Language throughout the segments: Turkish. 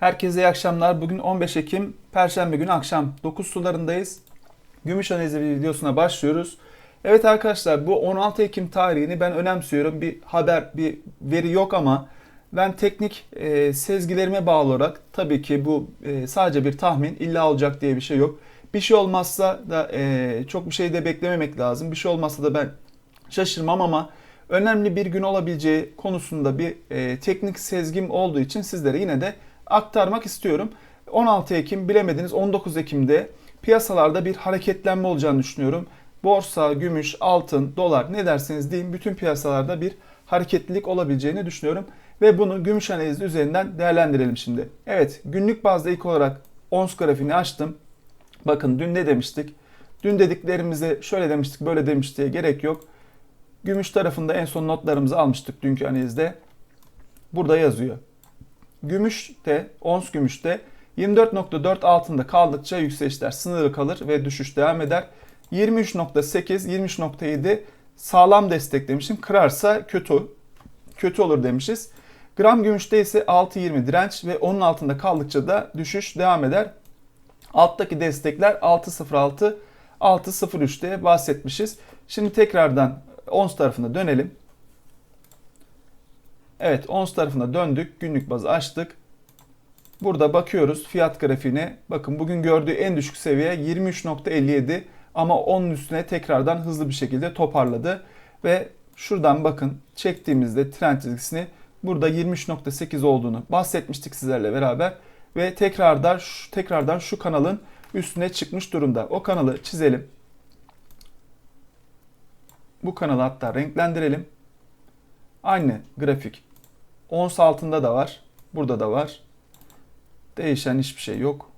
Herkese iyi akşamlar. Bugün 15 Ekim Perşembe günü akşam 9 sularındayız. Gümüş analizi videosuna başlıyoruz. Evet arkadaşlar bu 16 Ekim tarihini ben önemsiyorum. Bir haber, bir veri yok ama ben teknik e, sezgilerime bağlı olarak tabii ki bu e, sadece bir tahmin illa olacak diye bir şey yok. Bir şey olmazsa da e, çok bir şey de beklememek lazım. Bir şey olmazsa da ben şaşırmam ama önemli bir gün olabileceği konusunda bir e, teknik sezgim olduğu için sizlere yine de aktarmak istiyorum. 16 Ekim bilemediniz 19 Ekim'de piyasalarda bir hareketlenme olacağını düşünüyorum. Borsa, gümüş, altın, dolar ne derseniz deyin bütün piyasalarda bir hareketlilik olabileceğini düşünüyorum. Ve bunu gümüş analizi üzerinden değerlendirelim şimdi. Evet günlük bazda ilk olarak ons grafiğini açtım. Bakın dün ne demiştik? Dün dediklerimize şöyle demiştik böyle demiş diye gerek yok. Gümüş tarafında en son notlarımızı almıştık dünkü analizde. Burada yazıyor. Gümüşte, ons gümüşte 24.4 altında kaldıkça yükselişler sınırı kalır ve düşüş devam eder. 23.8, 23.7 sağlam destek demişim. Kırarsa kötü. Kötü olur demişiz. Gram gümüşte ise 6.20 direnç ve onun altında kaldıkça da düşüş devam eder. Alttaki destekler 6.06, 6.03'te bahsetmişiz. Şimdi tekrardan ons tarafına dönelim. Evet ons tarafına döndük. Günlük bazı açtık. Burada bakıyoruz fiyat grafiğine. Bakın bugün gördüğü en düşük seviye 23.57 ama onun üstüne tekrardan hızlı bir şekilde toparladı. Ve şuradan bakın çektiğimizde trend çizgisini burada 23.8 olduğunu bahsetmiştik sizlerle beraber. Ve tekrardan, tekrardan şu kanalın üstüne çıkmış durumda. O kanalı çizelim. Bu kanalı hatta renklendirelim. Aynı grafik. Ons altında da var. Burada da var. Değişen hiçbir şey yok.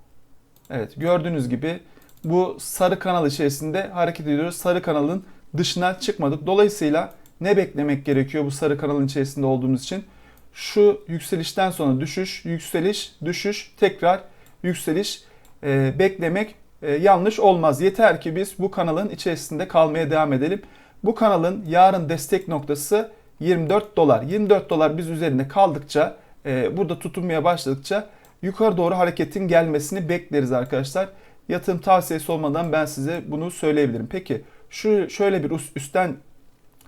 Evet gördüğünüz gibi bu sarı kanal içerisinde hareket ediyoruz. Sarı kanalın dışına çıkmadık. Dolayısıyla ne beklemek gerekiyor bu sarı kanalın içerisinde olduğumuz için? Şu yükselişten sonra düşüş, yükseliş, düşüş, tekrar yükseliş e, beklemek e, yanlış olmaz. Yeter ki biz bu kanalın içerisinde kalmaya devam edelim. Bu kanalın yarın destek noktası 24 dolar. 24 dolar biz üzerinde kaldıkça, e, burada tutunmaya başladıkça yukarı doğru hareketin gelmesini bekleriz arkadaşlar. Yatırım tavsiyesi olmadan ben size bunu söyleyebilirim. Peki şu şöyle bir üstten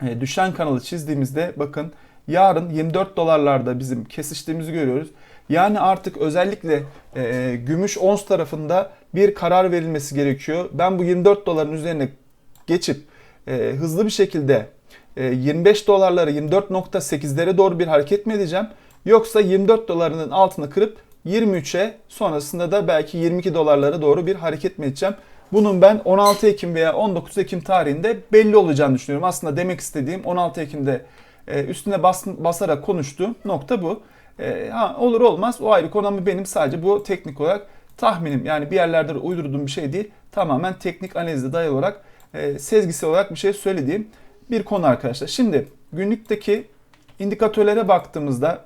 e, düşen kanalı çizdiğimizde bakın yarın 24 dolarlarda bizim kesiştiğimizi görüyoruz. Yani artık özellikle e, gümüş ons tarafında bir karar verilmesi gerekiyor. Ben bu 24 doların üzerine geçip e, hızlı bir şekilde 25 dolarları 24.8'lere doğru bir hareket mi edeceğim? Yoksa 24 dolarının altını kırıp 23'e sonrasında da belki 22 dolarlara doğru bir hareket mi edeceğim? Bunun ben 16 Ekim veya 19 Ekim tarihinde belli olacağını düşünüyorum. Aslında demek istediğim 16 Ekim'de üstüne bas, basarak konuştuğum nokta bu. Ha, olur olmaz o ayrı konu ama benim sadece bu teknik olarak tahminim. Yani bir yerlerde uydurduğum bir şey değil. Tamamen teknik analizde dayalı olarak sezgisi olarak bir şey söylediğim bir konu arkadaşlar. Şimdi günlükteki indikatörlere baktığımızda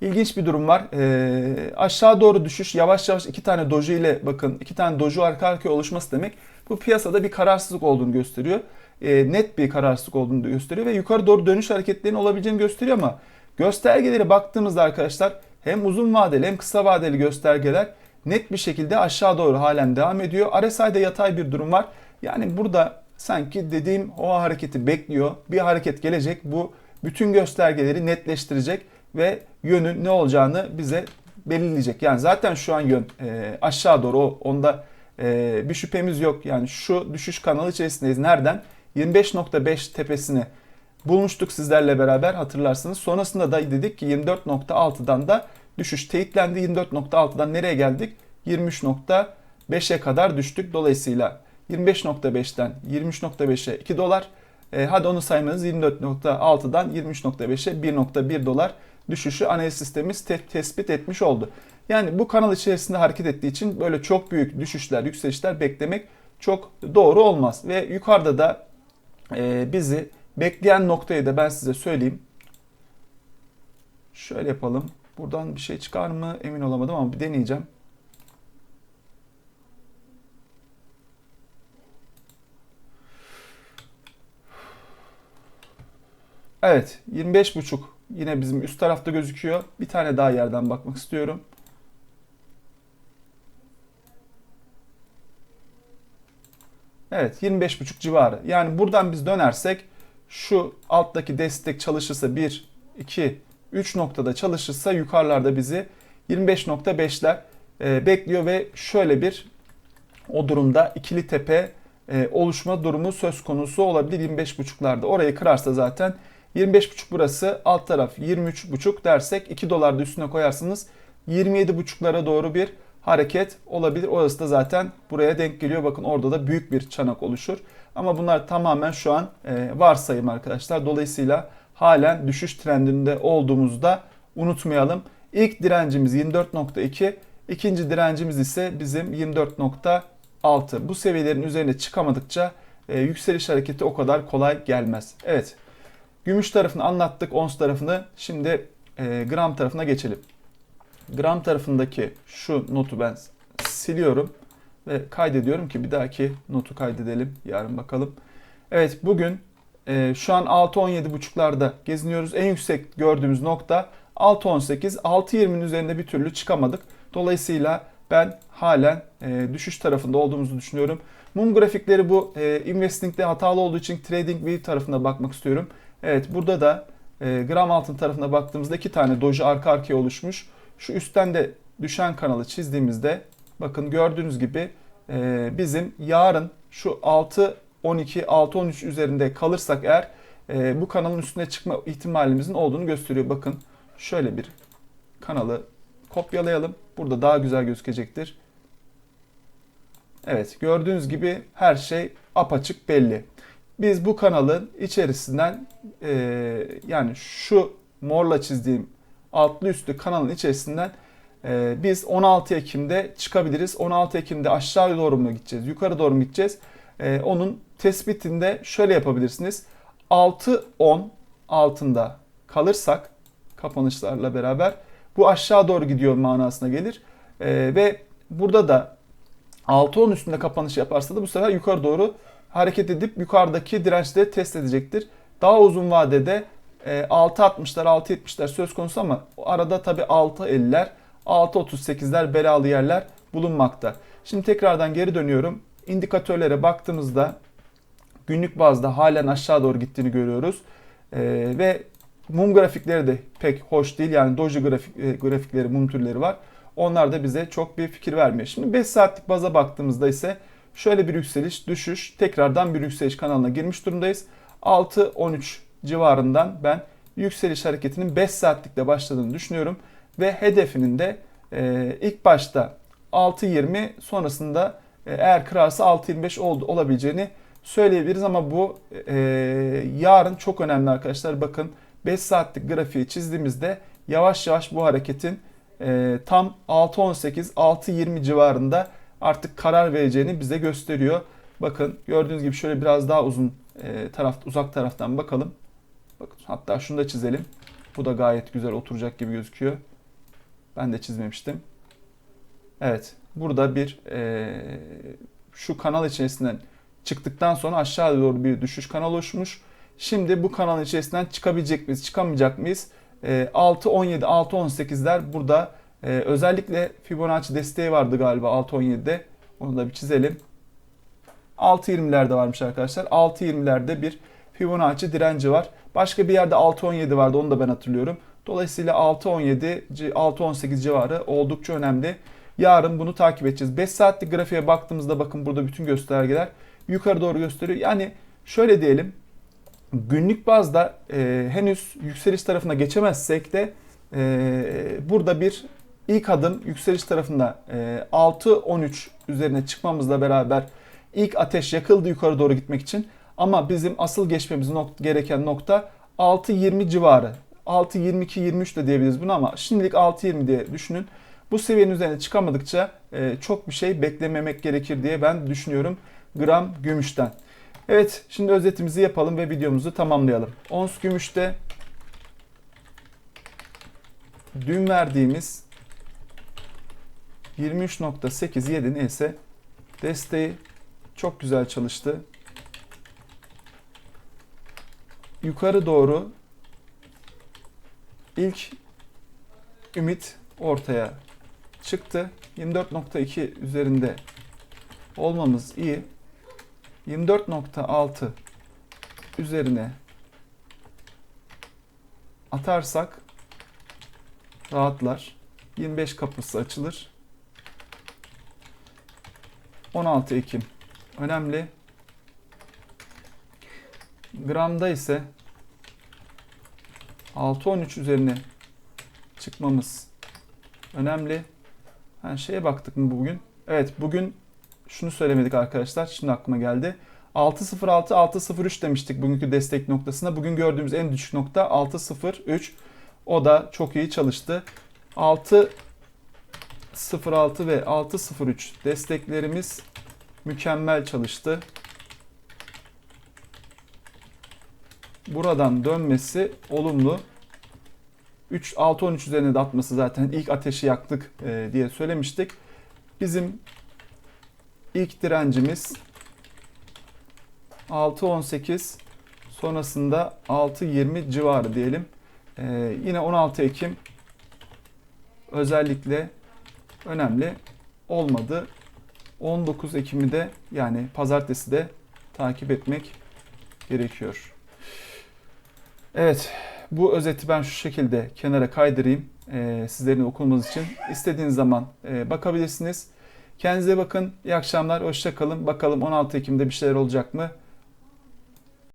ilginç bir durum var. E, aşağı doğru düşüş yavaş yavaş iki tane doji ile bakın iki tane doji arka arkaya oluşması demek bu piyasada bir kararsızlık olduğunu gösteriyor. E, net bir kararsızlık olduğunu gösteriyor ve yukarı doğru dönüş hareketlerinin olabileceğini gösteriyor ama göstergelere baktığımızda arkadaşlar hem uzun vadeli hem kısa vadeli göstergeler net bir şekilde aşağı doğru halen devam ediyor. RSI'de yatay bir durum var. Yani burada sanki dediğim o hareketi bekliyor. Bir hareket gelecek. Bu bütün göstergeleri netleştirecek ve yönün ne olacağını bize belirleyecek. Yani zaten şu an yön e, aşağı doğru onda e, bir şüphemiz yok. Yani şu düşüş kanalı içerisindeyiz. Nereden? 25.5 tepesini bulmuştuk sizlerle beraber hatırlarsınız. Sonrasında da dedik ki 24.6'dan da düşüş teyitlendi. 24.6'dan nereye geldik? 23.5'e kadar düştük. Dolayısıyla 25.5'ten 23.5'e 2 dolar. E, hadi onu saymanız 24.6'dan 23.5'e 1.1 dolar düşüşü analiz sistemimiz te- tespit etmiş oldu. Yani bu kanal içerisinde hareket ettiği için böyle çok büyük düşüşler, yükselişler beklemek çok doğru olmaz. Ve yukarıda da e, bizi bekleyen noktayı da ben size söyleyeyim. Şöyle yapalım. Buradan bir şey çıkar mı emin olamadım ama bir deneyeceğim. Evet 25.5 yine bizim üst tarafta gözüküyor. Bir tane daha yerden bakmak istiyorum. Evet 25.5 civarı. Yani buradan biz dönersek şu alttaki destek çalışırsa 1, 2, 3 noktada çalışırsa yukarılarda bizi 25.5'ler e, bekliyor ve şöyle bir o durumda ikili tepe e, oluşma durumu söz konusu olabilir 25.5'larda. Orayı kırarsa zaten 25.5 burası alt taraf 23.5 dersek 2 dolar da üstüne koyarsınız 27.5'lara doğru bir hareket olabilir. Orası da zaten buraya denk geliyor. Bakın orada da büyük bir çanak oluşur. Ama bunlar tamamen şu an e, varsayım arkadaşlar. Dolayısıyla halen düşüş trendinde olduğumuzda unutmayalım. İlk direncimiz 24.2, ikinci direncimiz ise bizim 24.6. Bu seviyelerin üzerine çıkamadıkça e, yükseliş hareketi o kadar kolay gelmez. Evet. Gümüş tarafını anlattık, ons tarafını. Şimdi e, gram tarafına geçelim. Gram tarafındaki şu notu ben siliyorum ve kaydediyorum ki bir dahaki notu kaydedelim. Yarın bakalım. Evet bugün e, şu an 6.17.5'larda geziniyoruz. En yüksek gördüğümüz nokta 6.18. 6.20'nin üzerinde bir türlü çıkamadık. Dolayısıyla ben halen e, düşüş tarafında olduğumuzu düşünüyorum. Mum grafikleri bu e, investing'de hatalı olduğu için trading view tarafına bakmak istiyorum. Evet burada da e, gram altın tarafına baktığımızda iki tane doji arka arkaya oluşmuş. Şu üstten de düşen kanalı çizdiğimizde bakın gördüğünüz gibi e, bizim yarın şu 6 12 6 13 üzerinde kalırsak eğer e, bu kanalın üstüne çıkma ihtimalimizin olduğunu gösteriyor. Bakın şöyle bir kanalı kopyalayalım. Burada daha güzel gözükecektir. Evet gördüğünüz gibi her şey apaçık belli. Biz bu kanalın içerisinden e, yani şu morla çizdiğim altlı üstlü kanalın içerisinden e, biz 16 Ekim'de çıkabiliriz. 16 Ekim'de aşağı doğru mu gideceğiz, yukarı doğru mu gideceğiz? E, onun tespitinde şöyle yapabilirsiniz. 6-10 altında kalırsak kapanışlarla beraber bu aşağı doğru gidiyor manasına gelir. E, ve burada da 6-10 üstünde kapanış yaparsa da bu sefer yukarı doğru hareket edip yukarıdaki dirençleri test edecektir. Daha uzun vadede 6.60'lar, e, 6.70'ler söz konusu ama arada tabi 6.50'ler, 6.38'ler belalı yerler bulunmakta. Şimdi tekrardan geri dönüyorum. İndikatörlere baktığımızda günlük bazda halen aşağı doğru gittiğini görüyoruz. Ee, ve mum grafikleri de pek hoş değil. Yani doji grafik, e, grafikleri, mum türleri var. Onlar da bize çok bir fikir vermiyor. Şimdi 5 saatlik baza baktığımızda ise şöyle bir yükseliş, düşüş, tekrardan bir yükseliş kanalına girmiş durumdayız. 6-13 civarından ben yükseliş hareketinin 5 saatlikte başladığını düşünüyorum. Ve hedefinin de e, ilk başta 6.20 sonrasında e, eğer kırarsa 6.25 ol, olabileceğini söyleyebiliriz. Ama bu e, yarın çok önemli arkadaşlar. Bakın 5 saatlik grafiği çizdiğimizde yavaş yavaş bu hareketin e, tam 6.18 6.20 civarında artık karar vereceğini bize gösteriyor. Bakın gördüğünüz gibi şöyle biraz daha uzun e, taraf uzak taraftan bakalım. Bakın hatta şunu da çizelim. Bu da gayet güzel oturacak gibi gözüküyor. Ben de çizmemiştim. Evet. Burada bir e, şu kanal içerisinden çıktıktan sonra aşağı doğru bir düşüş kanal oluşmuş. Şimdi bu kanalın içerisinden çıkabilecek miyiz, çıkamayacak mıyız? E, 6.17, 6.18'ler burada e, özellikle Fibonacci desteği vardı galiba 6.17'de. Onu da bir çizelim. 6.20'lerde varmış arkadaşlar. 6.20'lerde bir Fibonacci direnci var. Başka bir yerde 6.17 vardı onu da ben hatırlıyorum. Dolayısıyla 6.17, 6.18 civarı oldukça önemli. Yarın bunu takip edeceğiz. 5 saatlik grafiğe baktığımızda bakın burada bütün göstergeler yukarı doğru gösteriyor. Yani şöyle diyelim günlük bazda e, henüz yükseliş tarafına geçemezsek de e, burada bir ilk adım yükseliş tarafında e, 6-13 üzerine çıkmamızla beraber ilk ateş yakıldı yukarı doğru gitmek için. Ama bizim asıl geçmemiz nok- gereken nokta 6.20 civarı. 6.22-23 de diyebiliriz bunu ama şimdilik 6.20 diye düşünün. Bu seviyenin üzerine çıkamadıkça e, çok bir şey beklememek gerekir diye ben düşünüyorum gram gümüşten. Evet şimdi özetimizi yapalım ve videomuzu tamamlayalım. Ons gümüşte dün verdiğimiz 23.87 neyse desteği çok güzel çalıştı. Yukarı doğru ilk ümit ortaya çıktı. 24.2 üzerinde olmamız iyi. 24.6 üzerine atarsak rahatlar. 25 kapısı açılır. 16 Ekim önemli. Gramda ise 6-13 üzerine çıkmamız önemli. Ha, şeye baktık mı bugün? Evet bugün şunu söylemedik arkadaşlar. Şimdi aklıma geldi. 6.06 6.03 demiştik bugünkü destek noktasına. Bugün gördüğümüz en düşük nokta 6.03. O da çok iyi çalıştı. 6.06 ve 6.03 desteklerimiz mükemmel çalıştı. Buradan dönmesi olumlu. 3 6 13 üzerine de atması zaten ilk ateşi yaktık e, diye söylemiştik. Bizim ilk direncimiz 6.18 sonrasında 6.20 civarı diyelim. E, yine 16 Ekim özellikle önemli olmadı. 19 Ekim'i de yani pazartesi de takip etmek gerekiyor. Evet, bu özeti ben şu şekilde kenara kaydırayım e, sizlerin okumanız için. İstediğiniz zaman e, bakabilirsiniz. Kendinize bakın. İyi akşamlar. Hoşça kalın. Bakalım 16 Ekim'de bir şeyler olacak mı?